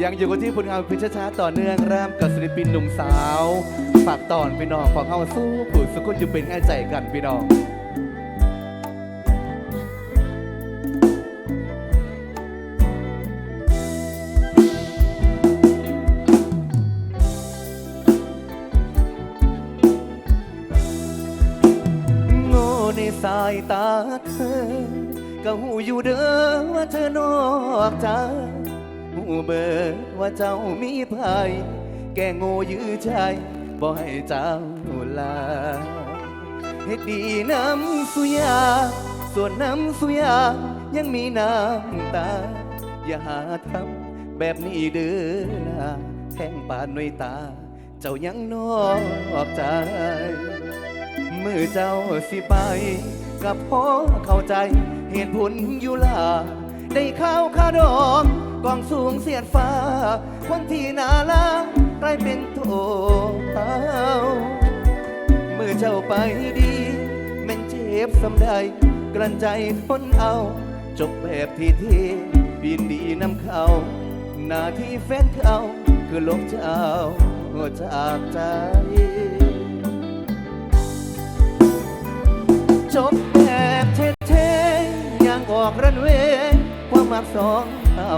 ยังอยู่กันที่ผลงานเพลงช้าๆต่อเนื่องเริ่มกับศิลปินหนุ่มสาว ฝากตอนพี่น้องของเข้าสู้ผู้สุขุนอยู่เป็นให้ใจกันพี่น้องโง่ในสายตาเธอ ก็หูอยู่เด้อว่าเธอนอกใจ เบิดว่าเจ้ามีภัยแกโง่ยื้อใจบ่ให้เจ้าลาเฮ็ดดีน้ำสุยา ส่วนน้ำสุยา ยังมีน้ำตา อย่าหาทำแบบนี้เด้อนะแทงปานหน่วยตา เจ้ายังนอกใจมือเจ้าสิไป กับพ่อเข้าใจ เหตุผลอยู่ล่ะได้ข้าวข้าดอง กองสูงเสียดฟ้า คนที่น่ารักกลายเป็นโถเท้ามือเจ้าไปดีแม่นเจ็บสำใดกลั้นใจทนเอา จบแบบที่ที่บินดีนำเขาหน้าที่แฟนเขาคือลบเจ้าจากใจจบแบบเท่ๆอย่างออกรันเวความมักสองเอา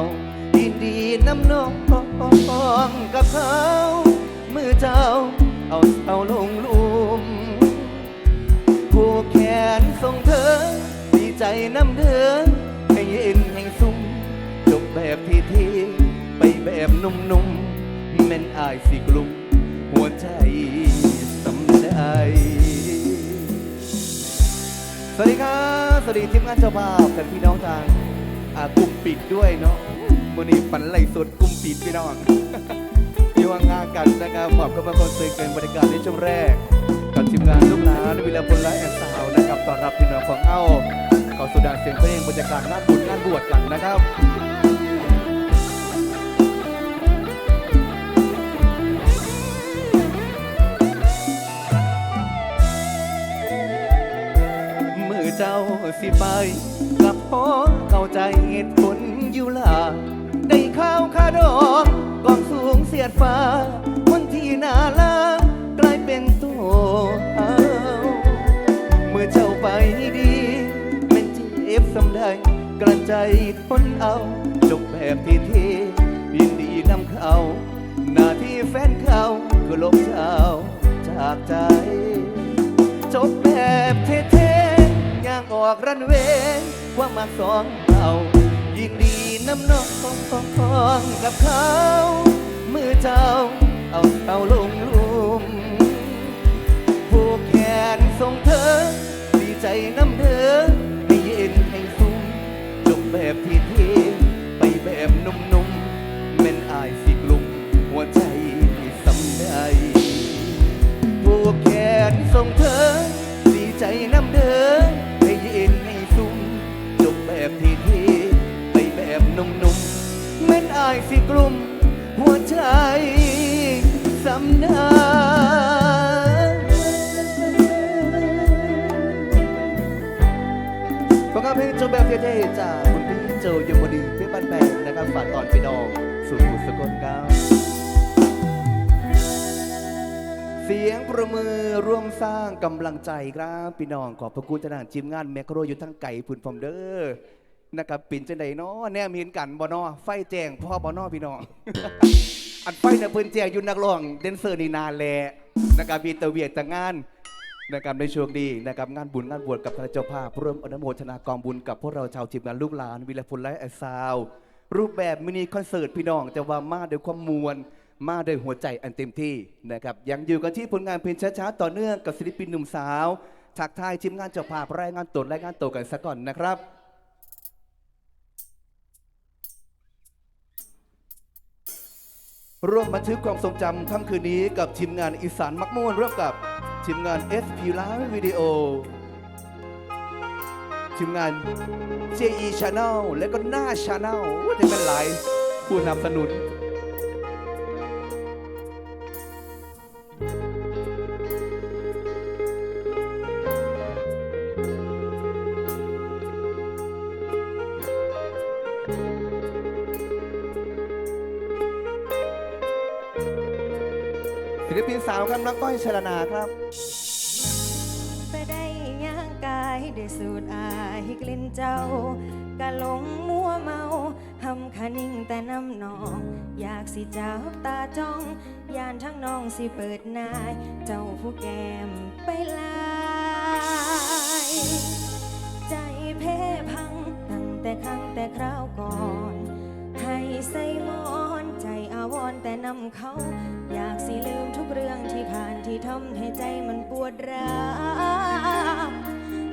ดีน้ำนองกับเขามือเจ้า เอาเอาลงลุมผูกแขนส่งเธอ ดีใจน้ำเธอให้เย็นให้สุ่มจบแบบทีทีไปแบบนุ่มๆแม่นอายสิกลุ่มหัวใจสำได้สวัสดีครับ สวัสดีทีมงานเจ้าภาพกันพี่น้องทาง อ่ากลุ่มปิดด้วยเนาะวันนี้ปันไหลสดกลุ่มปิดพี่น้องยู่ห่างๆกันนะครับขอบคุณมาคอนเสิร์ตเกินบรรยากาศในช่วงแรกกับทีมงานลูกหลานวิลาพลและแอนสาวนะครับต้อนรับพี่น้องของเอ้าเข้าสู่ดาเสียงเพลงบรรยากาศงานบุญงานบวชกันนะครับมือเจ้าสิไป อเข้าใจเหตุผลอยู่ล่ะได้ข้าวคาดองกองสูงเสียดฟ้า คนที่น่ารักกลายเป็นตัวเอามือเจ้าไปดีเป็นเจ็บสำใดกลั้นใจทนเอาจบแบบที่ที่ยินดีนำเขาหน้าที่แฟนเขาคือลบเจ้าจากใจ จบแบบเท่ๆย่างออกรันเวย์ ว่ามาสองเรายินดีน้ำนองกับเขา มือเจ้า เอาเอาลงลุมผูกแขนส่งเธอ ดีใจน้ำเธอ จากคุณพี่โจยมดีเพื่อบ้านแบงนะครับฝากตอนพี่น้องสู่บุตรสกลก้าเสียงประมือร่วมสร้างกำลังใจครับพี่น้องขอบพระคุณทนานทีมงานแมคโครอยู่ทั้งไก่พุ่นพรมเด้อนะครับปิ่นจังใดเนาะแนมเห็นกันบ่นอไฟแจงพ่อบ่นอพี่น้อง อันไฟเนี่ยเพิ่นแจงอยู่นักร้องเดนเซอร์นี่นานแลนะครับมีแตะเวียกแต่งาน นะครับในช่วงนี้นะครับงานบุญงานบวชกับพระเจ้าภาพร่วมอนุโมทนากองบุญกับพวกเราชาวทีมงานลูกหลานวิลพลและแอสซาว รูปแบบมินิคอนเสิร์ตพี่น้องจะว่ามาด้วยความมวลมาด้วยหัวใจอันเต็มที่นะครับยังอยู่กันที่ผลงานเพลงช้าๆต่อเนื่องกับศิลปินหนุ่มสาวทักทายทีมงานเจ้าภาพรายงานตนรายงานตัวกันซะก่อนนะครับร่วมบันทึกความทรงจำค่ำคืนนี้กับทีมงานอีสานมักม่วนร่วมกับ ทีมงาน SP Live Video ทีมงาน JE Channel และก็หน้า Channel ว่าจะเป็นหลายผู้นำสนุน ครับน้องก้อยชลนาครับไปได้ย่างกายได้สูดอายกลิ่นเจ้ากะหลงมัวเมาหำคะนิ่งแต่น้ำนอง อยากสิจับตาจ้องยานทั้งน้องสิเปิดนาย เจ้าผู้แก้มไปลายใจเพ่พังตั้งแต่ครั้งแต่คราวก่อน ให้ใส่มอนใจาวรณ์แต่นำเขา อยากสิลืมทุกเรื่องที่ผ่านที่ทำให้ใจมันปวดร้าว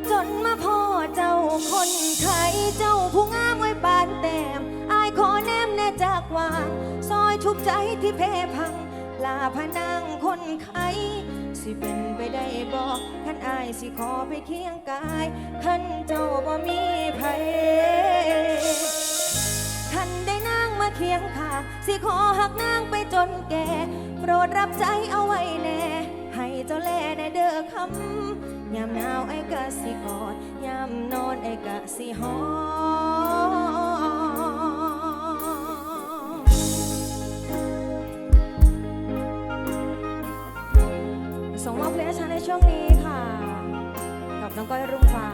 จนมาพ่อเจ้าคนไข้เจ้าผู้งามไว้ปานแต้มอายขอแนมแน่จากวางซอยทุกใจที่เพพัง ลาพนังคนไข้สิเป็นไปได้บอกท่านอายสิขอไปเคียงกายท่านเจ้าบ่มีภัยท่าน คียงข้างสิขอหักนางไปจนแก่ โปรดรับใจเอาไว้แน่ ให้เจ้าแลแน่เด้อคำยามหนาวไอ้กะสิกอดยามนอนไอ้กะสิหอมส่งมอบเพลงฉันในช่วงนี้ค่ะ กับน้องก้อยรุ่งฟ้า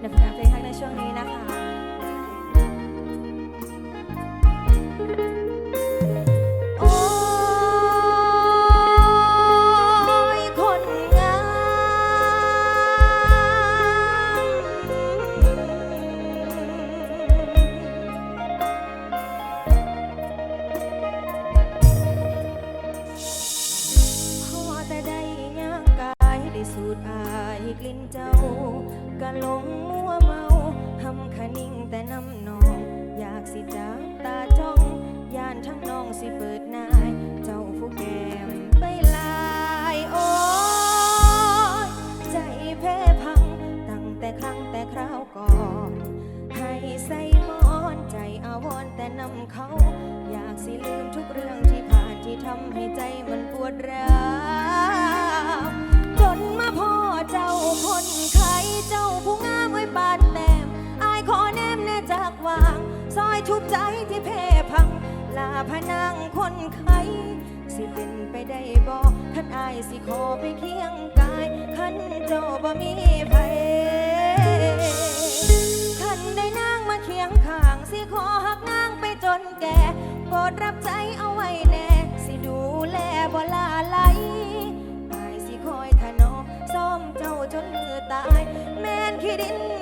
ในผลงานเพลงให้ในช่วงนี้นะคะ สูดอายกลิ่นเจ้ากะหลงมัวเมาทำคะนิ่งแต่น้ำนอง อยากสิจับตาจ้องยานทั้งน้องสิเปิดนาย เจ้าผู้แก้มไปลายโอ้ยใจแพ้พัง ตั้งแต่ครั้งแต่คราวก่อนให้ใส่หมอนใจอาวรณ์แต่นำเขา อยากสิลืมทุกเรื่องที่ผ่านที่ทำให้ใจมันปวดร้าว เจ้าคนไข้เจ้าผู้งามไว้ปานแต้มอายขอแนมแน่จากวางซอยทุกใจที่เพพัง ลาพนังคนไข้สิเป็นไปได้บอกท่านอายสิขอไปเคียงกายขันเจ้าบ่มีภัยท่านได้นางมาเคียงข้าง สิขอหักนางไปจนแก่โปรดรับใจเอาไว้แน่ สิดูแลบ่ลาไหล ซ้อมเจ้าจนมือตาย แม่นขี้ดิน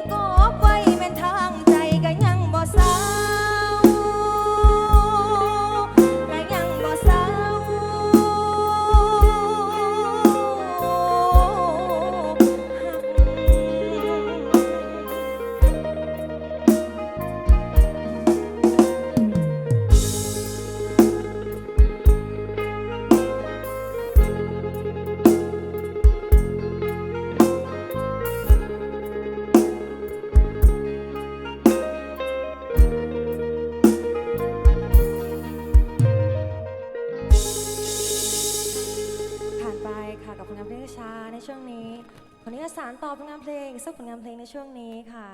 าตสารต่อผลงานเพลงสักผลงานเพลงในช่วงนี้ค่ะ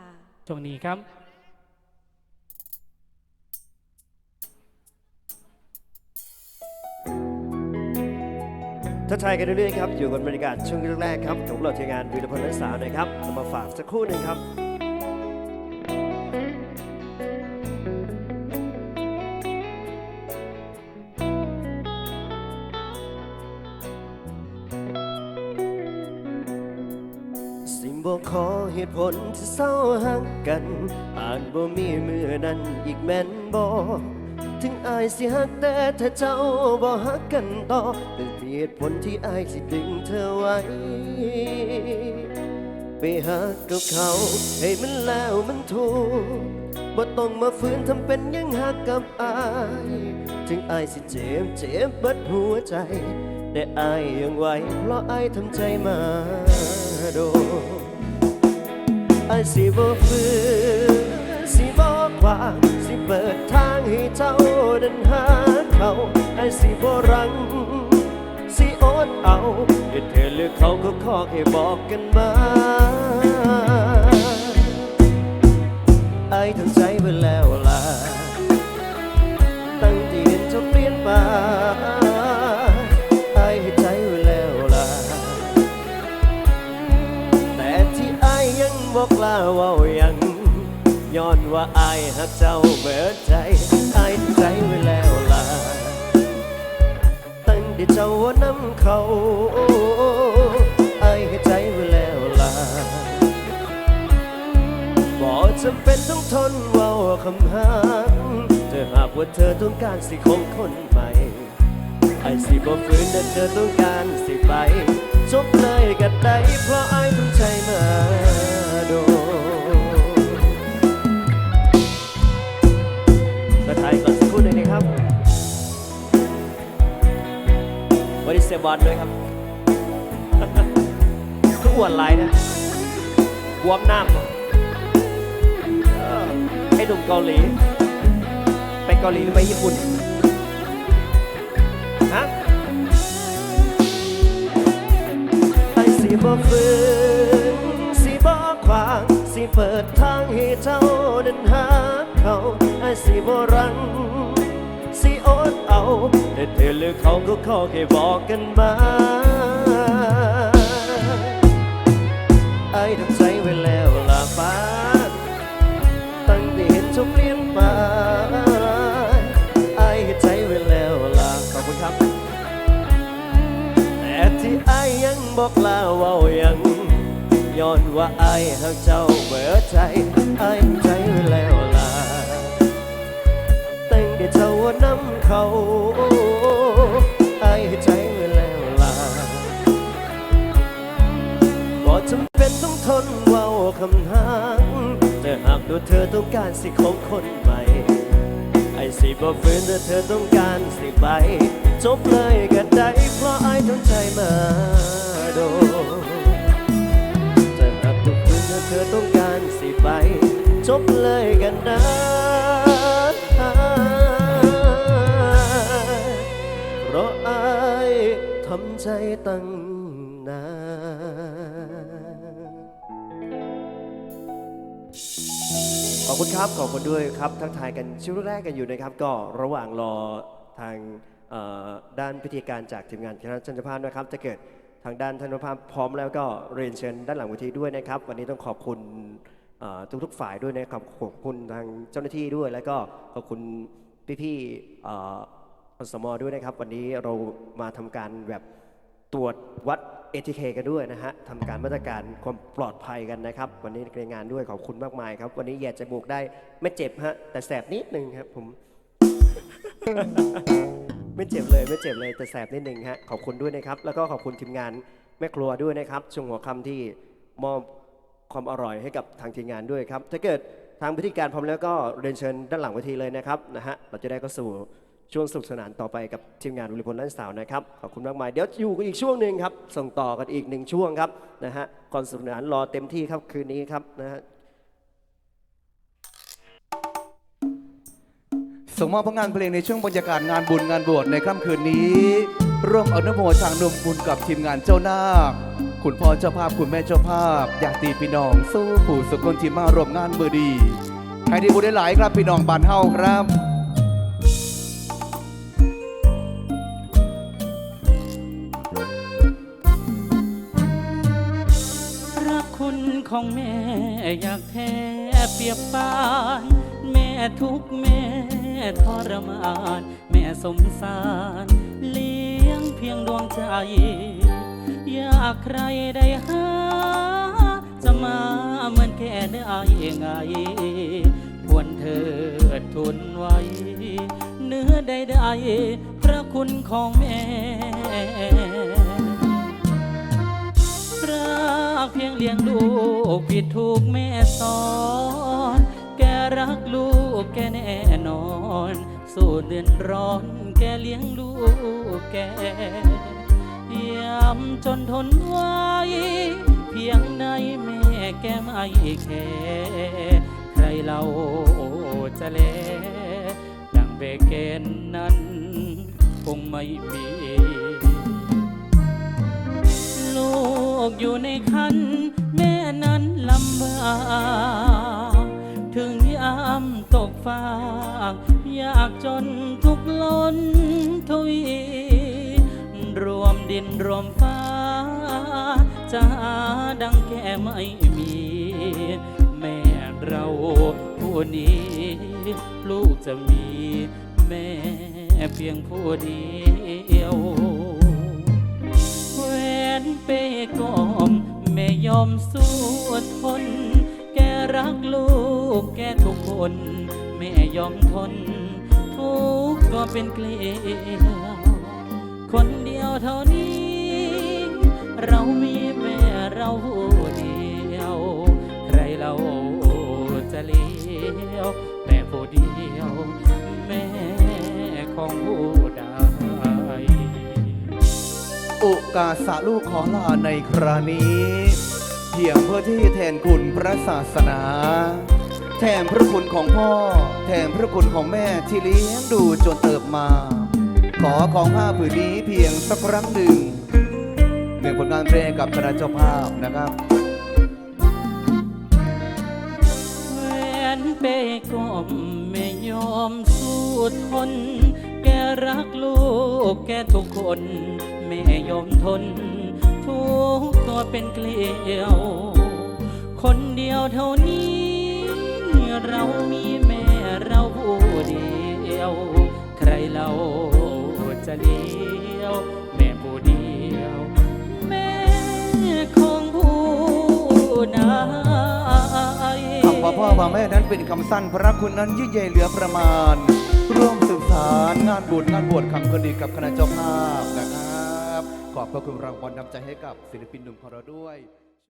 ช่วงนี้ครับ ทักทายกันเรื่อยๆครับ อยู่กับบรรยากาศช่วงแรกๆครับของเราทีมงานวีรพลนักศึกษาหน่อยครับเอามาฝากสักครู่หนึ่งครับ บอกขอเหตุผลที่เศร้าหักกันอ่านบ่มีมือนั้นอีกแม่นบ่ถึงอายสิหักแต่ถ้าเจ้าบ่หักกันต่อเป็นเหตุผลที่อายสิดึงเธอไว้ ไปหักกับเขาให้มันแล้วมันถูกบ่ต้องมาฝืนทำเป็นยังหักกับอาย ถึงอายสิเจ็บเจ็บบิดหัวใจ แต่อายยังไหวเพราะอายทำใจมาโดน ไอ้สิบ่ฝืนสิบอกว่าสิเปิดทางให้เจ้าเดินหาเขาไอ้สิบ่รัง สิอดเอาเหตุเธอหรือเขาก็ขอให้บอกกันมาไอ้ทำใจไว้แล้วล่ะตั้งแต่เห็นเจ้าเปลี่ยนไป หักเจ้าเบิดใจอายใจไว้แล้วล่ะตั้งแต่เจ้าว่าน้ำเขาอายให้ใจไว้แล้วล่ะบ่จำเป็นต้องทนเว่าคำหักถ้าหากว่าเธอต้องการสิของคนใหม่ไอ้สิบ่ฝืนถ้าเธอต้องการสิไปจบเลยก็ได้เพราะไอ้ต้องใจมา บริเซบอลด้วยครับทุกอ้วนไลน์นะบวมน้ำเออไอ้หนุ่มเกาหลี ไปเกาหลีหรือไปญี่ปุ่น ฮะไอ้สิบ่ฝืนสิบ่ขวางสิเปิดทางให้เจ้านั้นหาเขาไอ้สิบ่รัง แต่เธอหรือเขาก็ขอแค่บอกกันมาไอ้ทำใจไว้แล้วล่ะฟ้า ตั้งแต่เห็นเจ้าเปลี่ยนไปไอ้ใจไว้แล้วล่ะขอบคุณครับ แต่ที่ไอ้ยังบอกลาว่ายังย้อนว่าไอ้หักเจ้าเบิดใจไอ้ใจไว้แล้วล่ะตั้งแต่เจ้าว่าน้ำเขา ทนเว้าคำหางแต่หากดูเธอต้องการสิของคนใหม่ ไอ้สิบ่ฝืนถ้าเธอต้องการสิไป จบเลยก็ได้เพราะไอ้ต้องใจมาโดนแต่หากดูฝืนถ้าเธอต้องการสิไป จบเลยกันได้เพราะไอ้ทำใจตั้งนาน คุณครับ ขอบคุณด้วยครับ ทักทายกันช่วงแรกกันอยู่นะครับ ก็ระหว่างรอทางด้านพิธีการจากทีมงานคณะจันภาพนะครับ จะเกิดทางด้านท่านภาพพร้อมแล้วก็เรียนเชิญด้านหลังเวทีด้วยนะครับ วันนี้ต้องขอบคุณทุกๆฝ่ายด้วยนะครับขอบคุณทางเจ้าหน้าที่ด้วย แล้วก็ขอบคุณพี่ๆอ่ออสมด้วยนะครับ วันนี้เรามาทำการแบบตรวจวัด ATK กันด้วยนะฮะทำการมาตรการความปลอดภัยกันนะครับ วันนี้ในงานด้วยขอบคุณมากมายครับ วันนี้แย่จมูกได้ไม่เจ็บฮะแต่แสบนิดนึงครับผม ไม่เจ็บเลยไม่เจ็บเลยแต่แสบนิดนึงฮะขอบคุณด้วยนะครับ แล้วก็ขอบคุณทีมงานแม่ครัวด้วยนะครับช่วงหัวค่ำที่มอบความอร่อยให้กับทางทีมงานด้วยครับ ถ้าเกิดทางพิธีการพร้อมแล้วก็เรียนเชิญด้านหลังเวทีเลยนะครับนะฮะเราจะได้เข้าสู่ ช่วงสนุกสนานต่อไปกับทีมงานบริพลล้านสาวนะครับ ขอบคุณมากมายเดี๋ยวอยู่กันอีกช่วงหนึ่งครับ ส่งต่อกันอีกหนึ่งช่วงครับนะฮะก่อนสนุกสนานรอเต็มที่ครับคืนนี้ครับนะฮะส่งมอบผลงานเพลงในช่วงบรรยากาศงานบุญงานบวชในค่ำคืนนี้ ร่วมอนุโมทางนมบุญกับทีมงานเจ้านาคคุณพ่อเจ้าภาพคุณแม่เจ้าภาพญากติพี่น้องสู้ผู้สุคนที่มาร่วมงานมือร์ดีให้ได้บุญได้หลายครับพี่น้องบานเฮาครับ ของแม่อยากแทบเปรียบปาน แม่ทุกแม่ทรมาน แม่สงสาร เลี้ยงเพียงดวงใจ อยากใครได้หา จะมาเหมือนแก่ได้ไงควรเธอทุนไว้ เนื้อใดๆพระคุณของแม่ รักเพียงเลี้ยงลูกผิดถูกแม่สอน แกรักลูกแกแน่นอน สู้เดือนร้อน แกเลี้ยงลูกแกยำจนทนไว้ เพียงในแม่แกไม่แคร์ใครเราจะแลดังเบเกนนั้น คงไม่มี กอยู่ในคันแม่นั้นลำบากถึงยามตกฟากยากจนทุกล้นทวีรวมดินรวมฟ้าจะหาดังแก่ไม่มี แม่เราผู้ผู้นี้ ลูกจะมีแม่เพียงผู้เดียว มสู้ทน แกรักลูกแกทุกคน แม่ยอมทน ทุกก็เป็นเกลียวคนเดียวเท่านี้ เรามีแม่เราผู้เดียว ใครเราจะเลี้ยวแม่ผู้เดียว แม่ของผู้ใดโอกาสลูกขอลาในครานี้ พียงเพื่อที่แทนคุณพระศาสนา แทนพระคุณของพ่อ แทนพระคุณของแม่ที่เลี้ยงดูจนเติบมา ขอของผ้าผืนนี้เพียงสักครั้งหนึ่งหนึ่งผลงานเพลงกับคณะเจ้าภาพนะครับแหวนเปกอมไม่ยอมสู้ทน แกรักลูกแกทุกคน แม่ยอมทนทุก เป็นเกลียว คนเดียวเท่านี้ เรามีแม่เราผู้เดียว ใครเราจะเลี้ยว แม่ผู้เดียว แม่ของผู้ใดคำว่าพ่อว่าแม่นั้นเป็นคำสั้นพระคุณนั้นยิ่งใหญ่เหลือประมาณ ร่วมสืบสารงานบุญงานบวชคำคดีกับคณะเจ้าภาพนะครับ อบพระคุณรางวัลนำใจให้กับศิลปินหนุ่มของเราด้วย